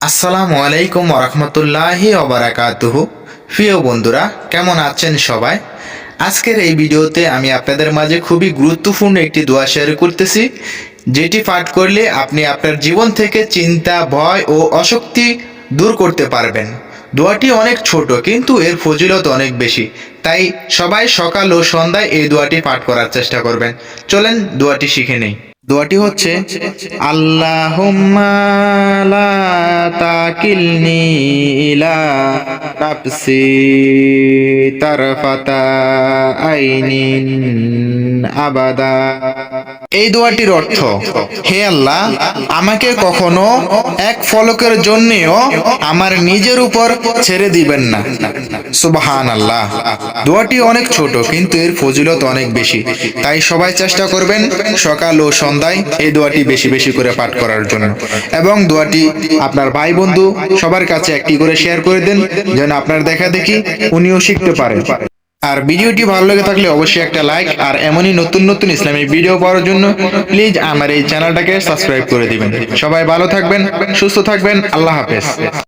আসসালামু আলাইকুম ওরহমতুল্লাহি ওবরাকাতুহু প্রিয় বন্ধুরা, কেমন আছেন সবাই? আজকের এই ভিডিওতে আমি আপনাদের মাঝে খুবই গুরুত্বপূর্ণ একটি দোয়া শেয়ার করতেছি, যেটি পাঠ করলে আপনি আপনার জীবন থেকে চিন্তা, ভয় ও অশক্তি দূর করতে পারবেন। দোয়াটি অনেক ছোট, কিন্তু এর ফজিলত অনেক বেশি। তাই সবাই সকাল ও সন্ধ্যায় এই দোয়াটি পাঠ করার চেষ্টা করবেন। চলেন দোয়াটি শিখে নেই। দোয়াটি হচ্ছে, আল্লাহুম্মা লা তাকিলনি ইলা আইনিন আবাদা। এই দোয়াটির অর্থ, হে আল্লাহ, আমাকে কখনো এক ফলকের জন্যেও আমার নিজের উপর ছেড়ে দিবেন না। সুবহান আল্লাহ দোয়াটি অনেক ছোট, কিন্তু এর ফজিলত অনেক বেশি। তাই সবাই চেষ্টা করবেন সকাল ও সন্ধ্যায় এই দোয়াটি বেশি বেশি করে পাঠ করার জন্য। এবং দোয়াটি আপনার ভাই বন্ধু সবার কাছে একটি করে শেয়ার করে দেন, যেন আপনার দেখা দেখি উনিও শিখতে পারেন আর ভিডিওটি ভালো লেগে থাকলে অবশ্যই একটা লাইক, আর এমনই নতুন নতুন ইসলামিক ভিডিও পাওয়ার জন্য প্লিজ আমার এই চ্যানেলটাকে সাবস্ক্রাইব করে দিবেন। সবাই ভালো থাকবেন, সুস্থ থাকবেন, আল্লাহ হাফেজ।